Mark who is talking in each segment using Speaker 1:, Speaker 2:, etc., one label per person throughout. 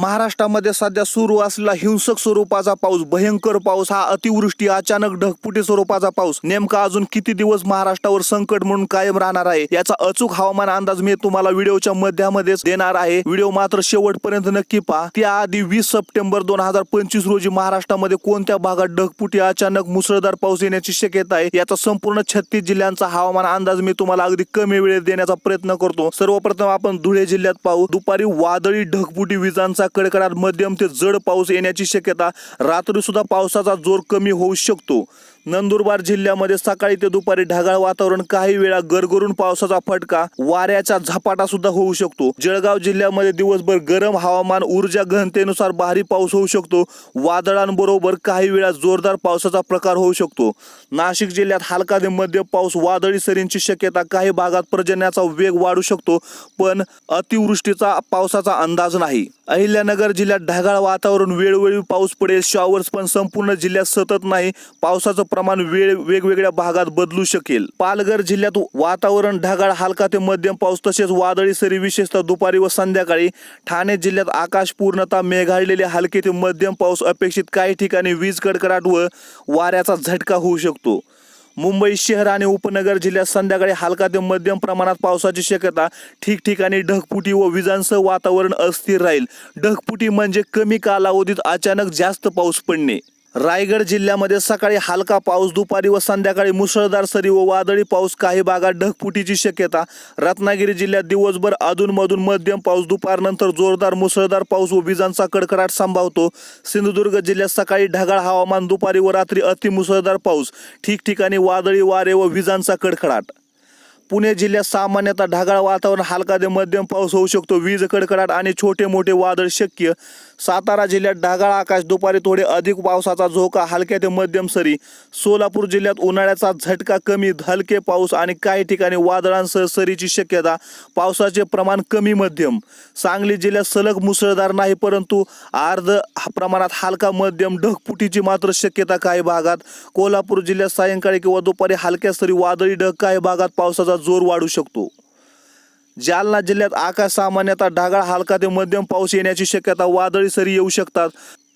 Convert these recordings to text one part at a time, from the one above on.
Speaker 1: महाराष्ट्रामध्ये सध्या सुरू असलेला हिंसक स्वरूपाचा पाऊस भयंकर पाऊस हा अतिवृष्टी अचानक ढगपुटी स्वरूपाचा पाऊस. नेमका अजून किती दिवस महाराष्ट्रावर संकट म्हणून कायम राहणार आहे याचा अचूक हवामान अंदाज मी तुम्हाला व्हिडिओच्या मध्यामध्येच देणार आहे. व्हिडिओ मात्र शेवटपर्यंत नक्की पहा. त्याआधी वीस सप्टेंबर दोन हजार पंचवीस रोजी महाराष्ट्रामध्ये कोणत्या भागात ढगपुटी अचानक मुसळधार पाऊस येण्याची शक्यता आहे याचा संपूर्ण छत्तीस जिल्ह्यांचा हवामान अंदाज मी तुम्हाला अगदी कमी वेळेत देण्याचा प्रयत्न करतो. सर्वप्रथम आपण धुळे जिल्ह्यात पाहू. दुपारी वादळी ढगपुटी विजांचा कडकडाट मध्यम ते जड पाऊस येण्याची शक्यता रात्री सुद्धा पावसाचा जोर कमी होऊ शकतो. नंदुरबार जिल्ह्यामध्ये सकाळी ते दुपारी ढगाळ वातावरण काही वेळा गरगरून पावसाचा फटका वाऱ्याचा झपाटा सुद्धा होऊ शकतो. जळगाव जिल्ह्यामध्ये दिवसभर गरम हवामान ऊर्जा घनतेनुसार भारी पाऊस होऊ शकतो. वादळांबरोबर काही वेळा जोरदार पावसाचा प्रकार होऊ शकतो. नाशिक जिल्ह्यात हलका ते मध्य पाऊस वादळी सरींची शक्यता काही भागात पर्जन्याचा वेग वाढू शकतो पण अतिवृष्टीचा पावसाचा अंदाज नाही. अहिल्यानगर जिल्ह्यात ढगाळ वातावरण वेळोवेळी पाऊस पडेल शॉवर्स पण संपूर्ण जिल्ह्यात सतत नाही. पावसाचं प्रमाण वेळ वेगवेगळ्या भागात बदलू शकेल. पालघर जिल्ह्यात वातावरण ढगाळ हलका ते मध्यम पाऊस तसेच वादळी सरी विशेषतः दुपारी व संध्याकाळी. ठाणे जिल्ह्यात आकाश पूर्णतः मेघाळलेले हलके ते मध्यम पाऊस अपेक्षित काही ठिकाणी वीज कडकडाट व वाऱ्याचा झटका होऊ शकतो. मुंबई शहर आणि उपनगर जिल्ह्यात संध्याकाळी हलका ते मध्यम प्रमाणात पावसाची शक्यता. ठिकठिकाणी ढगफुटी व विजांसह वातावरण अस्थिर राहील. ढगफुटी म्हणजे कमी कालावधीत अचानक जास्त पाऊस पडणे. रायगड जिल्ह्यामध्ये सकाळी हलका पाऊस दुपारी व संध्याकाळी मुसळधार सरी व वादळी पाऊस. काही भागात ढगफुटीची शक्यता. रत्नागिरी जिल्ह्यात दिवसभर अधूनमधून मध्यम पाऊस दुपारनंतर जोरदार मुसळधार पाऊस व विजांचा कडकडाट संभावतो. सिंधुदुर्ग जिल्ह्यात सकाळी ढगाळ हवामान दुपारी व रात्री अतिमुसळधार पाऊस. ठिकठिकाणी वादळी वारे व विजांचा कडकडाट. पुणे जिल्ह्यात सामान्यतः ढगाळ वातावरण हलका ते मध्यम पाऊस होऊ शकतो. वीज कडकडाट आणि छोटे मोठे वादळ शक्य. सातारा जिल्ह्यात ढगाळ आकाश दुपारी थोडे अधिक पावसाचा झोका हलक्या ते मध्यम सरी. सोलापूर जिल्ह्यात उन्हाळ्याचा झटका कमी हलके पाऊस आणि काही ठिकाणी वादळांसह सरीची शक्यता. पावसाचे प्रमाण कमी मध्यम. सांगली जिल्ह्यात सलग मुसळधार नाही परंतु अर्ध प्रमाणात हलका मध्यम ढगफुटीची मात्र शक्यता काही भागात. कोल्हापूर जिल्ह्यात सायंकाळी किंवा दुपारी हलक्या सरी वादळी ढग काही भागात पावसाचा जोर वाढू शकतो. जालना जिल्ह्यात आकाश सामान्यतः ढगाळ हलका ते मध्यम पाऊस येण्याची शक्यता वादळी सरी येऊ शकतात.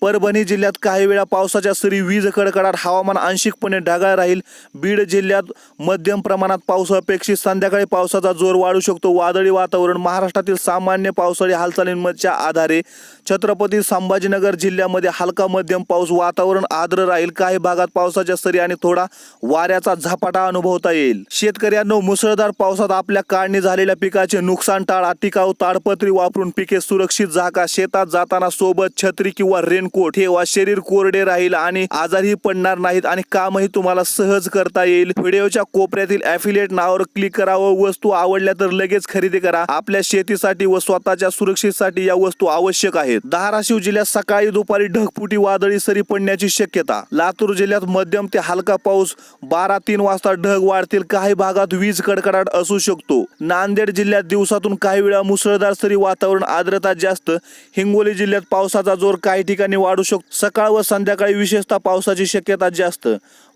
Speaker 1: परभणी जिल्ह्यात काही वेळा पावसाच्या सरी वीज कडकडाट हवामान आंशिकपणे ढगाळ राहील. बीड जिल्ह्यात मध्यम प्रमाणात पाऊस अपेक्षित. संध्याकाळी पावसाचा जोर वाढू शकतो. वादळी वातावरण महाराष्ट्रातील सामान्य पावसाळी हालचालींच्या आधारे. छत्रपती संभाजीनगर जिल्ह्यामध्ये हलका मध्यम पाऊस. वातावरण आर्द्र राहील. काही भागात पावसाच्या सरी आणि थोडा वाऱ्याचा झपाटा अनुभवता येईल. शेतकऱ्यांनो मुसळधार पावसात आपल्या काढणी झालेल्या पिकाचे नुकसान टाळा. टिकाऊ ताडपत्री वापरून पिके सुरक्षित झाका. शेतात जाताना सोबत छत्री किंवा रेनकोट ठेवा शरीर कोरडे राहील आणि आजारही पडणार नाहीत आणि कामही तुम्हाला सहज करता येईल. व्हिडिओच्या कोपऱ्यातील ऍफिलिएट नावावर क्लिक करा व वस्तू आवडल्या तर लगेच खरेदी करा. आपल्या शेतीसाठी व स्वतःच्या सुरक्षेसाठी या वस्तू आवश्यक आहेत. धाराशिव जिल्ह्यात सकाळी दुपारी ढगफुटी वादळी सरी पडण्याची शक्यता. लातूर जिल्ह्यात मध्यम ते हलका पाऊस बारा तीन वाजता ढग वाढतील. काही भागात वीज कडकडाट असू शकतो. नांदेड जिल्ह्यात दिवसातून काही वेळा मुसळधार सरी वातावरण आर्द्रता जास्त. हिंगोली जिल्ह्यात पावसाचा जोर काही ठिकाणी वाढू शकतो सकाळ व संध्याकाळी विशेषतः पावसाची शक्यता जास्त.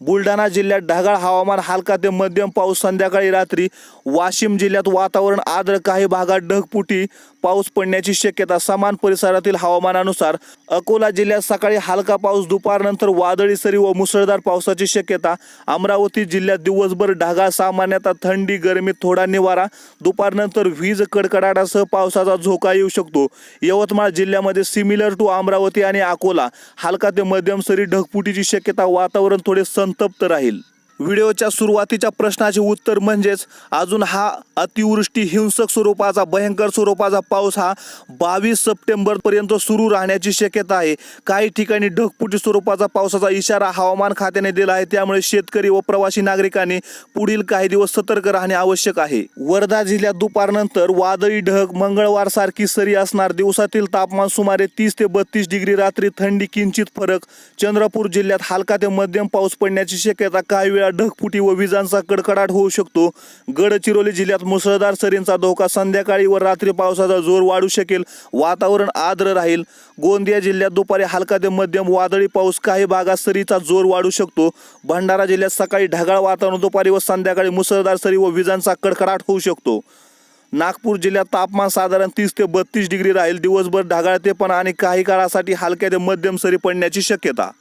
Speaker 1: बुलढाणा जिल्ह्यात ढगाळ हवामान हलका ते मध्यम पाऊस संध्याकाळी रात्री वाशिम जिल्ह्यात वातावरण आर्द्र काही भागात ढगपुटी पाऊस पडण्याची शक्यता समान परिसरातील हवामानानुसार अकोला जिल्ह्यात सकाळी हलका पाऊस दुपारनंतर वादळी सरी व मुसळधार पावसाची शक्यता अमरावती जिल्ह्यात दिवसभर ढगाळ सामान्यतः थंडी गरमी थोडा निवारा दुपारनंतर वीज कडकडाटासह पावसाचा झोका येऊ शकतो. यवतमाळ जिल्ह्यामध्ये सिमिलर टू अमरावती आणि अकोला हलका ते मध्यम सरी ढगफुटीची शक्यता वातावरण थोडे संतप्त राहील. व्हिडिओच्या सुरुवातीच्या प्रश्नाचे उत्तर म्हणजेच अजून हा अतिवृष्टी हिंसक स्वरूपाचा भयंकर स्वरूपाचा पाऊस हा बावीस सप्टेंबरपर्यंत सुरू राहण्याची शक्यता आहे. काही ठिकाणी ढगफुटी स्वरूपाचा पावसाचा इशारा हवामान खात्याने दिला आहे. त्यामुळे शेतकरी व प्रवासी नागरिकांनी पुढील काही दिवस सतर्क राहणे आवश्यक आहे. वर्धा जिल्ह्यात दुपारनंतर वादळी ढग मंगळवार सारखी सरी असणार. दिवसातील तापमान सुमारे तीस ते बत्तीस डिग्री रात्री थंडी किंचित फरक. चंद्रपूर जिल्ह्यात हलका ते मध्यम पाऊस पडण्याची शक्यता काही वेळा ढगफुटी व विजांचा कडकडाट होऊ शकतो. गडचिरोली जिल्ह्यात मुसळधार सरींचा धोका संध्याकाळी व रात्री पावसाचा जोर वाढू शकेल. वातावरण आर्द्र राहील. गोंदिया जिल्ह्यात दुपारी हलका ते मध्यम वादळी पाऊस काही भागात सरीचा जोर वाढू शकतो. भंडारा जिल्ह्यात सकाळी ढगाळ वातावरण दुपारी व संध्याकाळी मुसळधार सरी व विजांचा कडकडाट होऊ शकतो. नागपूर जिल्ह्यात तापमान साधारण तीस ते बत्तीस डिग्री राहील. दिवसभर ढगाळतेपणा आणि काही काळासाठी हलक्या ते मध्यम सरी पडण्याची शक्यता.